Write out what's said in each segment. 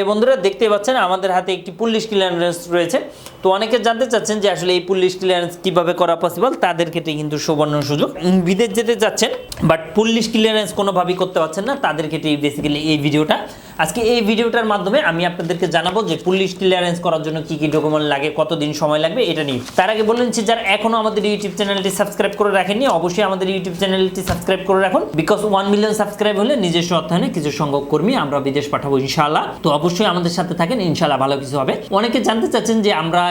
এই বন্ধুরা দেখতে পাচ্ছেন, আমাদের হাতে একটি পুলিশ ক্লিয়ারেন্স রয়েছে। তো অনেকে জানতে চাচ্ছেন যে আসলে এই পুলিশ ক্লিয়ারেন্স কীভাবে করা পসিবল তাদের ক্ষেত্রে কিন্তু সুবর্ণ সুযোগ। বিদেশ যেতে চাচ্ছেন বাট পুলিশ ক্লিয়ারেন্স কোনোভাবেই করতে পারছেন না, তাদের ক্ষেত্রে বেসিক্যালি এই ভিডিওটা আজকে এই ভিডিওটার মাধ্যমে আমি আপনাদেরকে জানাব যে পুলিশ ক্লিয়ারেন্স করার জন্য কি কি ডকুমেন্ট লাগে, কতদিন সময় লাগবে, এটা নিয়ে। তার আগে বলে নিচ্ছি, যারা এখনও আমাদের ইউটিউব চ্যানেলটি সাবস্ক্রাইব করে রাখেননি, অবশ্যই আমাদের ইউটিউব চ্যানেলটি সাবস্ক্রাইব করে রাখুন বিকজ ওয়ান মিলিয়ন সাবস্ক্রাইব হলে নিজস্ব অর্থায়নে কিছু সংখ্যক কর্মী আমরা বিদেশ পাঠাবো, ইনশাআল্লাহ। তো অবশ্যই আমাদের সাথে থাকেন, ইনশাআল্লাহ ভালো কিছু হবে। অনেকে জানতে চাচ্ছেন যে আমরা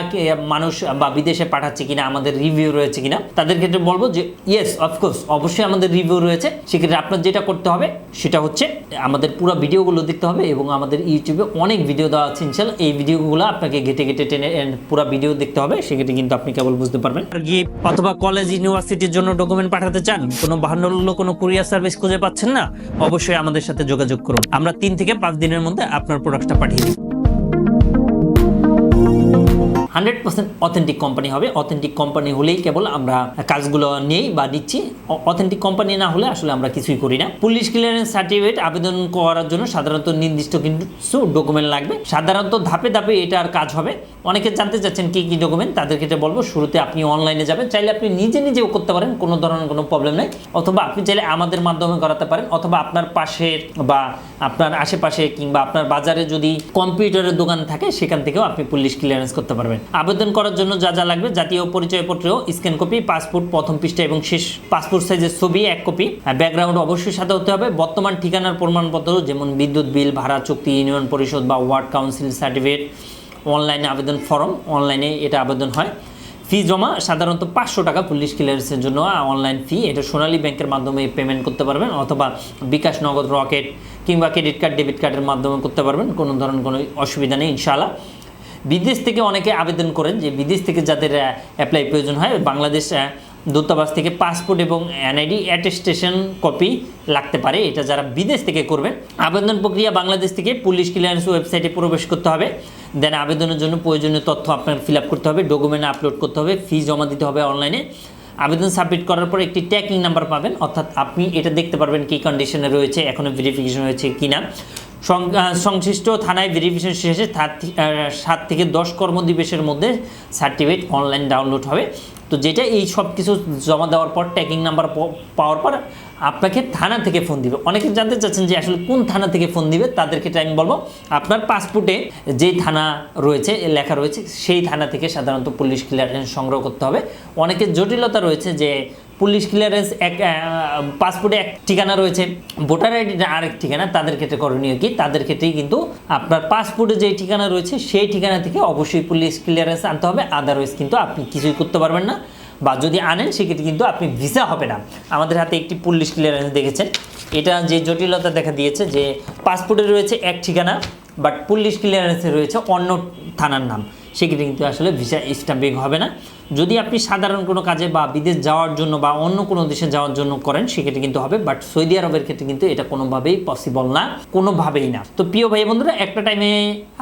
মানুষ বা বিদেশে পাঠাচ্ছি কিনা, আমাদের রিভিউ রয়েছে কিনা, তাদের ক্ষেত্রে বলব যে ইয়েস অফকোর্স অবশ্যই আমাদের রিভিউ রয়েছে। সেক্ষেত্রে আপনার যেটা করতে হবে, সেটা হচ্ছে আমাদের পুরো ভিডিওগুলো দেখতে হবে। এবং আমাদের ইউটিউবে অনেক ভিডিও দেওয়া আছে, ইনশাল্লাহ এই ভিডিওগুলো আপনাকে ঘেটে ঘেটে টেনে পুরো ভিডিও দেখতে হবে, সেক্ষেত্রে কিন্তু আপনি কেবল বুঝতে পারবেন। আর গিয়ে অথবা কলেজ ইউনিভার্সিটির জন্য ডকুমেন্ট পাঠাতে চান, কোনো বাহান্ন কোনো কুরিয়ার সার্ভিস খুঁজে পাচ্ছেন না, অবশ্যই আমাদের সাথে যোগাযোগ করুন। আমরা তিন থেকে পাঁচ দিনের মধ্যে আপনার প্রোডাক্টটা পাঠিয়ে দিই। হান্ড্রেড পার্সেন্ট অথেন্টিক কোম্পানি হবে। অথেন্টিক কোম্পানি হলেই কেবল আমরা কাজগুলো নেই বা দিচ্ছি অথেন্টিক কোম্পানি না হলে আসলে আমরা কিছুই করি না। পুলিশ ক্লিয়ারেন্স সার্টিফিকেট আবেদন করার জন্য সাধারণত নির্দিষ্ট কিছু ডকুমেন্ট লাগবে। সাধারণত ধাপে ধাপে এটার কাজ হবে। অনেকে জানতে চাচ্ছেন কি কি ডকুমেন্ট তাদের ক্ষেত্রে বলব, শুরুতে আপনি অনলাইনে যাবেন। চাইলে আপনি নিজে নিজেও করতে পারেন, কোনো ধরনের কোনো প্রবলেম নেই। অথবা আপনি চাইলে আমাদের মাধ্যমে করাতে পারেন। অথবা আপনার পাশের বা আপনার আশেপাশে কিংবা আপনার বাজারে যদি কম্পিউটারের দোকান থাকে, সেখান থেকেও আপনি পুলিশ ক্লিয়ারেন্স করতে পারবেন। আবেদন করার জন্য যা যা লাগবে, জাতীয় পরিচয়পত্র স্ক্যান কপি, পাসপোর্ট প্রথম পৃষ্ঠা এবং শেষ পাসপোর্ট সাইজের ছবি এক কপি। ব্যাকগ্রাউন্ড অবশ্যই সাথে হতে হবে। বর্তমান ঠিকানার প্রমাণপত্র যেমন বিদ্যুৎ বিল, ভাড়া চুক্তি, ইউনিয়ন পরিষদ বা ওয়ার্ড কাউন্সিল সার্টিফিকেট, অনলাইনে আবেদন ফর্ম, অনলাইনে এটা আবেদন হয়। ফি জমা সাধারণত পাঁচশো টাকা পুলিশ ক্লিয়ারেন্সের জন্য। অনলাইন ফি, এটা সোনালী ব্যাংকের মাধ্যমে পেমেন্ট করতে পারবেন অথবা বিকাশ নগদ রকেট কিংবা ক্রেডিট কার্ড, ডেবিট কার্ডের মাধ্যমে করতে পারবেন। কোনো ধরনের কোনো অসুবিধা নেই, ইনশাআল্লাহ। বিদেশ থেকে অনেকে আবেদন করেন যে বিদেশ থেকে যাদের অ্যাপ্লাই প্রয়োজন হয় বাংলাদেশ দূতাবাস থেকে পাসপোর্ট এবং এনআইডি অ্যাটেস্টেশন কপি লাগতে পারে। এটা যারা বিদেশ থেকে করবেন আবেদন প্রক্রিয়া বাংলাদেশ থেকে পুলিশ ক্লিয়ারেন্স ওয়েবসাইটে প্রবেশ করতে হবে। দেন আবেদনের জন্য প্রয়োজনীয় তথ্য আপনার ফিল করতে হবে ডকুমেন্ট আপলোড করতে হবে ফি জমা দিতে হবে অনলাইনে আবেদন সাবমিট করার পর একটি ট্র্যাকিং নাম্বার পাবেন অর্থাৎ আপনি এটা দেখতে পারবেন কি কন্ডিশনে রয়েছে এখনও ভেরিফিকেশন হয়েছে সং- আহ, সংশ্লিষ্ট থানায় ভেরিফিকেশন শেষে সাত থেকে দশ কর্মদিবসের মধ্যে সার্টিফিকেট অনলাইন ডাউনলোড হবে। তো যেটা এই সব কিছু জমা দেওয়ার পর ট্যাকিং নাম্বার পাওয়ার পর আপনাকে থানা থেকে ফোন দিবে। অনেকে জানতে চাচ্ছেন যে আসলে কোন থানা থেকে ফোন দিবে, তাদেরকে আমি বলব। আপনার পাসপোর্টে যেই থানা রয়েছে লেখা রয়েছে, সেই থানা থেকে সাধারণত পুলিশ ক্লিয়ারেন্স সংগ্রহ করতে হবে। অনেকের জটিলতা রয়েছে যে পুলিশ ক্লিয়ারেন্স এক পাসপোর্টে এক ঠিকানা রয়েছে। ভোটার আইডিটা আরেক ঠিকানা, তাদের ক্ষেত্রে করণীয় কি? তাদের ক্ষেত্রেই কিন্তু আপনার পাসপোর্টে যে ঠিকানা রয়েছে, সেই ঠিকানা থেকে অবশ্যই পুলিশ ক্লিয়ারেন্স আনতে হবে। আদারওয়াইজ কিন্তু আপনি কিছুই করতে পারবেন না। বা যদি আনেন, সেক্ষেত্রে কিন্তু আপনি ভিসা হবে না। আমাদের হাতে একটি পুলিশ ক্লিয়ারেন্স দেখেছেন। এটা যে জটিলতা দেখা দিয়েছে যে পাসপোর্টে রয়েছে এক ঠিকানা বাট পুলিশ ক্লিয়ারেন্সে রয়েছে অন্য থানার নাম। সেক্ষেত্রে কিন্তু আসলে ভিসা স্ট্যাম্পিং হবে না। যদি আপনি সাধারণ কোনো কাজে বা বিদেশ যাওয়ার জন্য বা অন্য কোনো দেশে যাওয়ার জন্য করেন, সেক্ষেত্রে কিন্তু হবে বাট সৌদি আরবের ক্ষেত্রে কিন্তু এটা কোনোভাবেই পসিবল না, কোনোভাবেই না। তো প্রিয় ভাই বন্ধুরা, একটা টাইমে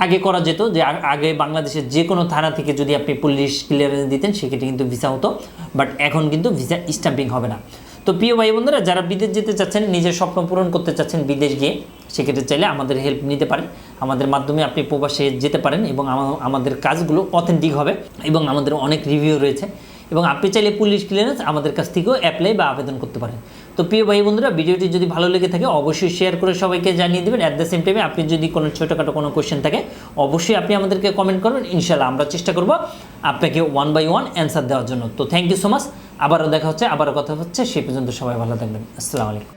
আগে করা যেত যে আগে বাংলাদেশের যে কোনো থানা থেকে যদি আপনি পুলিশ ক্লিয়ারেন্স দিতেন, সেক্ষেত্রে কিন্তু ভিসা হতো বাট এখন কিন্তু ভিসা স্ট্যাম্পিং হবে না। তো প্রিয় ভাই বন্ধুরা, যারা বিদেশ যেতে চাচ্ছেন, নিজের স্বপ্ন পূরণ করতে চাচ্ছেন বিদেশ গিয়ে সেক্ষেত্রে চাইলে আমাদের হেল্প নিতে পারেন। আমাদের মাধ্যমে আপনি প্রবাসে যেতে পারেন এবং আমাদের কাজগুলো অথেন্টিক হবে এবং আমাদের অনেক রিভিউ রয়েছে। এবং আপনি চাইলে পুলিশ ক্লিয়ারেন্স আমাদের কাছ থেকেও অ্যাপ্লাই বা আবেদন করতে পারেন। তো প্রিয় ভাই বন্ধুরা, ভিডিওটি যদি ভালো লেগে থাকে, অবশ্যই শেয়ার করে সবাইকে জানিয়ে দেবেন। অ্যাট দ্য সেম টাইমে আপনি যদি কোনো ছোটোখাটো কোনো কোয়েশ্চেন থাকে, অবশ্যই আপনি আমাদেরকে কমেন্ট করবেন। ইনশাল্লাহ আমরা চেষ্টা করব আপনাকে ওয়ান বাই ওয়ান অ্যান্সার দেওয়ার জন্য। তো থ্যাংক ইউ সো মাচ আবারও দেখা হচ্ছে, আবারও কথা হচ্ছে। সেই পর্যন্ত সবাই ভালো থাকবেন। আসসালামু আলাইকুম।